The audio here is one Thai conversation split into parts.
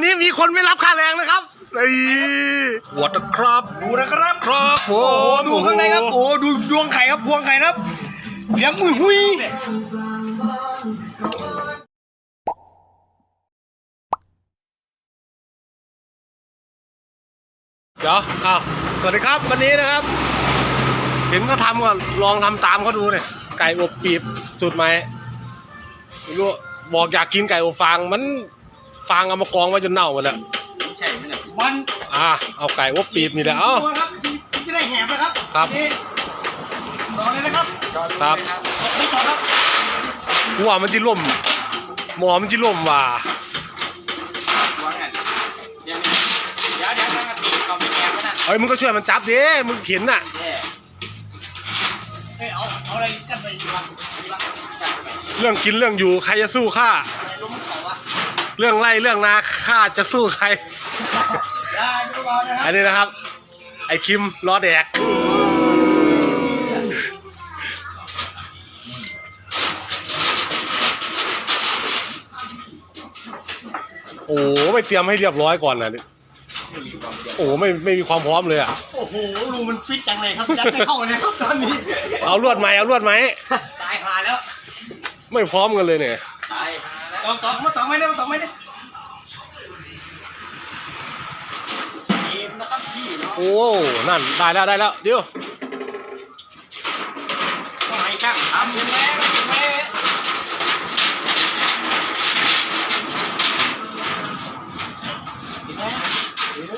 เลยว่ะวันนี้มีคนไม่รับค่าแรงนะครับไอ้หวดนะครับ ดูนะครับครับผโอ้โหมดูข้างในครับ โอ้โหดูดวงไข่ครับพวงไข่นะครับเลี้ยงมุยหุยเดี๋ยวอ้าวสวัสดีครับวันนี้นะครับ เห็นเขาทำก่อนลองทำตามเขาดูเนี่ยไก่อบปีบสูตรไหมไม่รู้บอกอยากกินไก่อบฟางมัน ฟางเอามากองไว้จนเน่าหมดแล้วใช่ไหมเนี่ยมันอ่าเอาไก่อบปีบนี่แหละเอ้า ตัวครับที่ได้แหบนะครับครับ นี่ต่อเลยนะครับครับ ไม่ต่อครับหัวมันจิล่ม หมอมันจิล่มว่ะวางไงเดี๋ยวเดี๋ยวเดี๋ยวนาทีก่อนไปแหบนั่นเอ้ยมึงก็ช่วยมันจับดิมึงเข็นน่ะแย่เฮ้ยเอาเอาอะไรกันไปดีวะดีวะจัดไปเรื่องกินเรื่องอยู่ใครจะสู้ข้าอะไรล้มเขาวะ เรื่องไล่เรื่องนาข้าจะสู้ใคร ได้ดูเบานะคอัรับนนี้นะครับ ไอ้คิมรอแดก โอ้โหไม่เตรียมให้เรียบร้อยก่อนนะนี่โอ้โหไม่ไม่มีความพร้อมเลยอะ โอ้โหลุงมันฟิตจังเลยครับยัดไม่เข้าเลยครับตอนนี้เอาลวดไหมเอาลวดไหมตายหาแล้วไม่พร้อมกันเลยเนี่ย ตายหาแล้วตองตองมาตองไม่ได้มาตองไม่ได้เกมนะครับพี่เนาะโอ้นั่นได้แล้วได้แล้วเดี๋ยวว่าไงช่างทำยังไงไม่ถึงแม่เห็นไหมเห็นไหม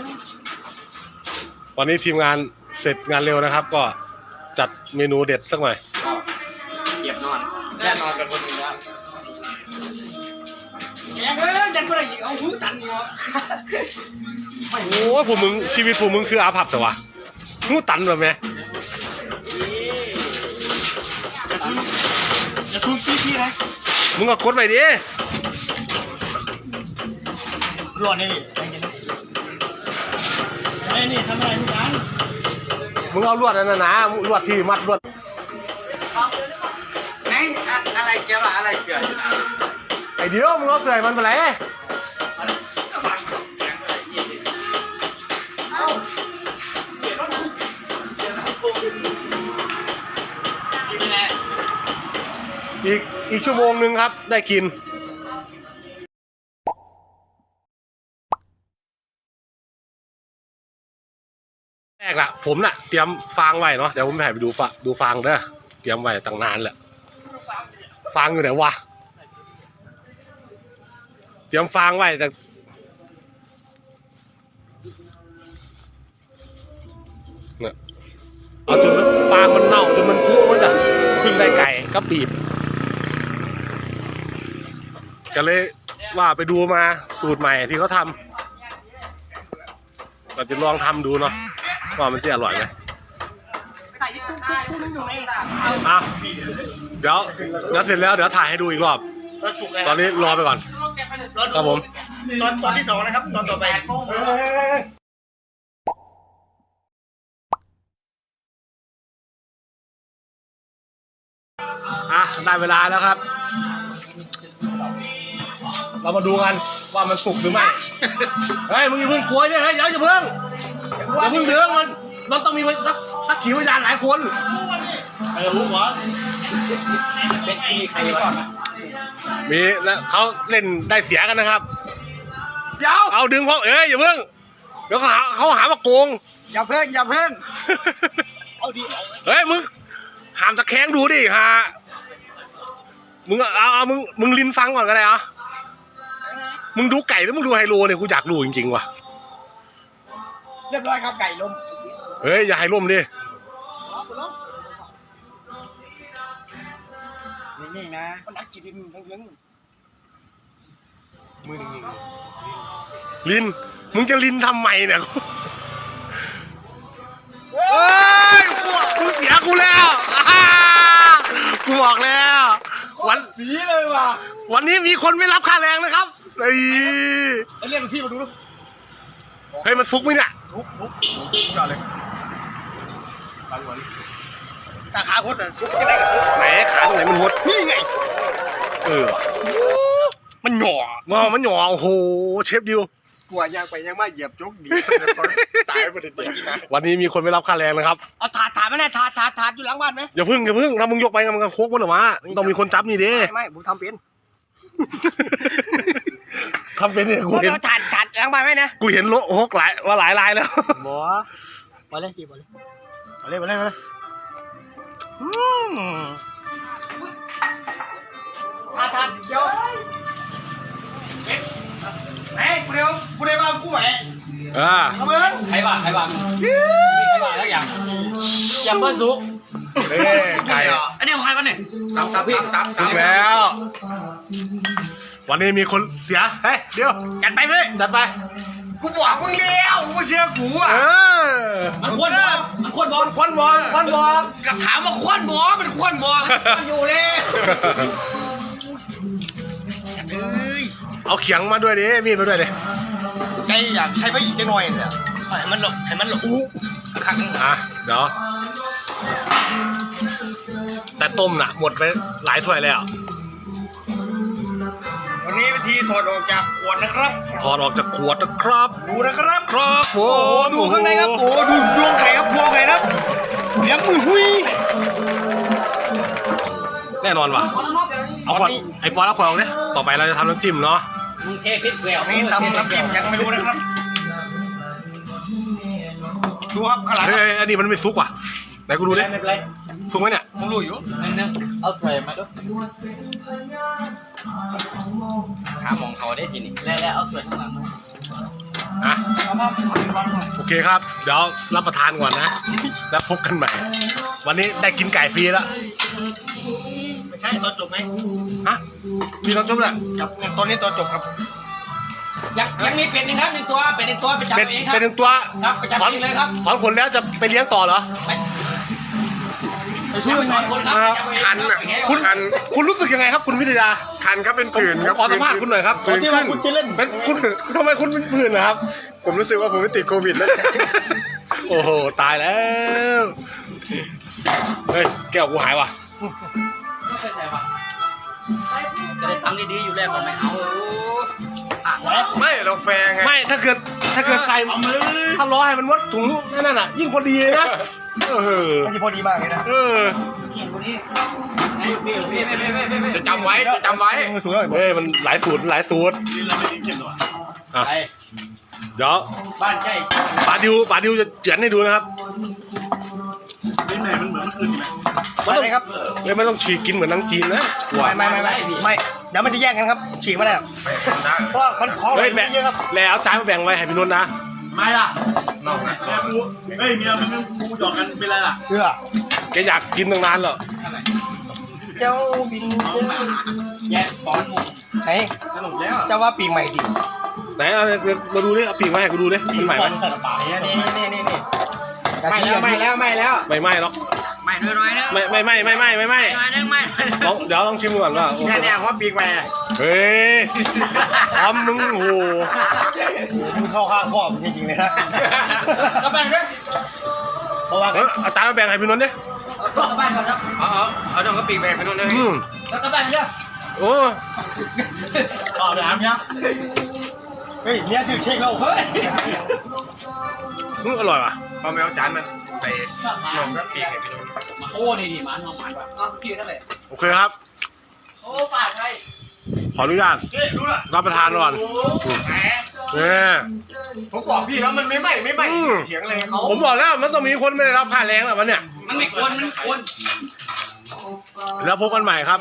วันนี้ทีมงานเสร็จงานเร็วนะครับ ก็จัดเมนูเด็ดสักหน่อยเหยียบนอนแน่นอนกันคนหนึ่งแล้ว แกเอ้ยยันไม่ได้อีกเอาหูตันอีกเหรอโอ้ยพวกมึงชีวิตพวกมึงคืออาภัพแต่วะงูตันแบบไหมจะทุนจะทุนปีพี่นะมึงก็กดไปดิรอดนี่ไอ้เงี้ยไอ้นี่ทำอะไรทุกอย่างมึงเอาลวดนั่นนะนะลวดที่มัดลวด ไหนอะไรเกี่ยวกับอะไรเสืออยู่นะ ไอเดียวมึงเอาเสื่อยมันไปไหนเอ้าเสียรถเสียรถปุ๊บกินแน่อีกอีกชั่วโมงหนึ่งครับ ได้กินแรกละผมน่ะเตรียมฟางไว้เนาะเดี๋ยวผมถ่ายไปดูฟาดูฟางเด้อเตรียมไว้ตั้งนานแหละฟางอยู่ไหนวะ เตรียมฟางไว้แต่เนี่ยเอาจนมันฟางมันเน่าจนมันพุมันอะเพิ่งได้ไก่ก็ปีบก็เลยว่าไปดูมาสูตรใหม่ที่เขาทำเราจะลองทำดูเนาะว่ามันจะอร่อยไหมถ่ายกุ๊กกุ๊กกุ๊กนึงอยู่ไหนอะเดี๋ยวเดี๋ยวเสร็จแล้วเดี๋ยวถ่ายให้ดูอีกรอบ ตอนนี้รอไปก่อน ครับผม ตอนตอนที่สองนะครับ ตอนต่อไปอะได้เวลาแล้วครับ เรามาดูกันว่ามันสุกหรือไม่ เฮ้ยมึงอย่าเพิ่งกลัวเนี่ยเฮ้ยเดี๋ยวอย่าเพิ่งอย่าเพิ่งเยอะมันมันต้องมีสักสักขีพยานหลายคน เออรู้เหรอเช็คที่ใครก่อน มีแล้วเขาเล่นได้เสียกันนะครับ เดี๋ยวเอาดึงพอเอ้ยอย่าเพิ่งเดี๋ยวเขาหาเขาหาว่าโกง อย่าเพิ่งอย่าเพิ่งเอาดิเอาเฮ้ยมึงหามตะแคงดูดิฮะมึงเอาเอามึงมึงลินฟังก่อนก็ได้เหรอะมึงดูไก่แล้วมึงดูไฮโลเนี่ยกูอยากรู้จริงๆว่ะเรียบร้อยครับไก่ล้มเฮ้ยอย่าให้ล่มดิ นิ่งๆนะ มันนักกินทั้งเรื่องมือนิ่งลิน มึงจะลินทำไมเนี่ยเฮ้ยมึงเสียกูแล้วอ่ากูบอกแล้ว วัน สีเลยว่ะวันนี้มีคนไม่รับค่าแรงนะครับเฮ้ยไอ้เรียกพี่มาดูดูเฮ้ยมันซุกไหมเนี่ย ทุบทุบจอดเลยตาหัว ตาขาโคตรทุบจะได้กับทุบไหนขาตรงไหนมันหดนี่ไง เออ มันหน่องอมันหยอโอ้โห เชฟดิว กลัวยางไปยังมาเหยียบจกดีตายประเด็นนี้นะวันนี้มีคนไม่รับค่าแรงนะครับ เอาถาดถาดไหมนะถาดถาดถาดอยู่หลังบ้านไหมอย่าพึ่งอย่าพึ่งถ้ามึงยกไปมันก็โคกมันออกมาต้องมีคนจับนี่ดิไม่ผมทำเป็นทำเป็นเนี่ยกูเห็นเอาถาดถาดหลังบ้านไหมนะกูเห็นโลหกหลายว่าหลายลายแล้วบัวมาเลยพี่มาเลยมาเลยมาเลยมาเลย อืมถาดถาดเดี๋ยวไหนกูเดียวกูเดียวมากูไหมอ่าเอาเบิ้งใครบ้างใครบ้างมีใครบ้างแล้วอย่างอย่าเบิ้งสุกเอ้ยไก่อันนี้ของใครวะเนี่ยสามสามสามสามถึงแล้ว วันนี้มีคนเสีย เฮ้ย เดี๋ยว จัดไปเพื่อนจัดไป กูบอกมึงแล้วกูเชื่อกูอะเออมันควรบอลมันควรบอลควันบอลควันบอลกับถามว่าควรบอมันควรบอมันอยู่เลยเอาเขียงมาด้วยดิมีดมาด้วยดิไก่อยากใช้ไปอีกหน่อยเนี่ยให้มันหลบให้มันหลบอู้ข้างนึงอะเดี๋ยวแต่ต้มน่ะ หมดไปหลายถ้วยแล้ววั นนี้วิธีถอดออกจากขวดนะครับ ถอดออกจากขวดนะครับดูนะครับครับโอ้โอ้ดูข้างในครับโอ้ดูดวงไข่ครับพวงไข่ครับเลี้ยงมือหุยแน่นอนว่ะเอาขวดไอ้ปอนเอาขวดออกเนี่ยต่อไปเราจะทำน้ำจิ้มเนาะมึงเทพิษแหววนี่ตำน้ำจิ้มยังไม่รู้นะครับดูครับข้างหลังเฮ้ยอันนี้มันไม่ซุกว่ะ ไหนกูดูดิไม่เป็นไรซุกไหมเนี่ยผมรู้อยู่นั่นนึงเอาใส่มาด้วยถามของเขาได้ทีนี้แล้วแล้วเอาใส่ข้างหลังอะโอเคครับ เดี๋ยวรับประทานก่อนนะ แล้วพบกันใหม่ วันนี้ได้กินไก่ฟรีแล้วไม่ใช่ตอนจบไหมฮะมีน้ำซุปแหละครับเนี่ยตอนนี้ตอนจบครับยังยังมีเป็ดหนึ่งครับหนึ่งตัวเป็ดหนึ่งตัวไปจับเป็นเองครับเป็นหนึ่งตัวครับไปจับถอนเองเลยครับถอนขนแล้วจะไปเลี้ยงต่อเหรอไป ช่วยถอนคนครับไปจับเองคันอะคุณคุณรู้สึกยังไงครับ คุณวิทยาคันครับเป็นผื่นครับขอสัมภาษณ์คุณหน่อยครับตอนที่ว่าคุณจะเล่นเป็นคุณทำไมคุณเป็นผื่นนะครับ ผมรู้สึกว่าผมไม่ติดโควิดแล้วโอ้โห ตายแล้ว เฮ้ย แก้วกูหายว่ะ จะได้ทำดีๆอยู่แล้วก็ไม่เอาอะไม่เราแฟร์ไง ไม่ ถ้าเกิด ถ้าเกิดใส่ถ้าล้อให้มันวัดถุงนั่นน่ะ ยิ่งพอดีเลยนะเออมันจะพอดีมากเลยนะเออนี่คนนี้นี่พี่พี่พี่พี่พี่พี่จะจำไว้จะจำไว้มือสูงเลยเฮ้ยมันหลายสูตรหลายสูตรอะไปเดี๋ยวบ้านใกล้ป๋าดิวป๋าดิวจะเจียนให้ดูนะครับมาเลยครับเฮ้ยไม่ต้องฉีกกินเหมือนนังจีนนะกลัวไม่ไม่ไม่ไม่ไม่ เดี๋ยวมันจะแย่งกันครับฉีกมาแล้วเพราะว่ามันของเฮ้ยมันแบ่งเยอะครับแล้วเอาจานมาแบ่งไว้ให้พี่นนท์นะ ไม่ล่ะเฮ้ยเมียมึงกูหยอกกันเป็นไรล่ะเพื่อแกอยากกินตั้งนานแล้วเจ้าบินแย่ปอนหมูไหนเจ้าว่าปีใหม่ดิไหนเอาเดี๋ยวมาดูดิเอาปีกมาให้กูดูดิปีใหม่ไหมใส่กระเป๋าเนี่ยนี่นี่นี่นี่ไม่แล้วไม่แล้วไม่แล้วไม่ไหม้หรอก ไม่น้อยน้อยนะไม่ไม่ไม่ไม่ไม่ไม่ไม่น้อยนึงไม่ลองเดี๋ยวลองชิมก่อนว่าโอ้โหเนี่ยเนี่ยว่าปีกแหวเฮ้ยทำมึงโอ้โหมึงเข้าข้างพ่อมึงจริงๆเลยนะก็แบ่งด้วยเพราะว่าเอ้ยเอาจานมาแบ่งให้พี่นนท์ดิเอาตัวกลับบ้านก่อนครับเอาเอาเอาต้องก็ปีกแหวไปนู่นเลยอืมแล้วกลับบ้านเด้อโอ้ต่อถามยังเฮ้ยเนี่ยซื้อเค้กแล้วเฮ้ยอืมอร่อยว่ะพอไม่เอาจานมาใส่ลงก็ปีกแหวไปนู่นโอ้นี่นี่มาน้องหมาป่ะอ้าวพี่เท่าไหร่โอเคครับ โอ้ฝากใครขออนุญาตรับประทานก่อนเนี่ยผมบอกพี่แล้วมันไม่ไหม้ไม่ไหม้เถียงอะไรเขาผมบอกแล้วมันต้องมีคนไม่ได้รับค่าแรงแล้ววันเนี้ยมันไม่ควรมันไม่ควรแล้วพบกันใหม่ครับ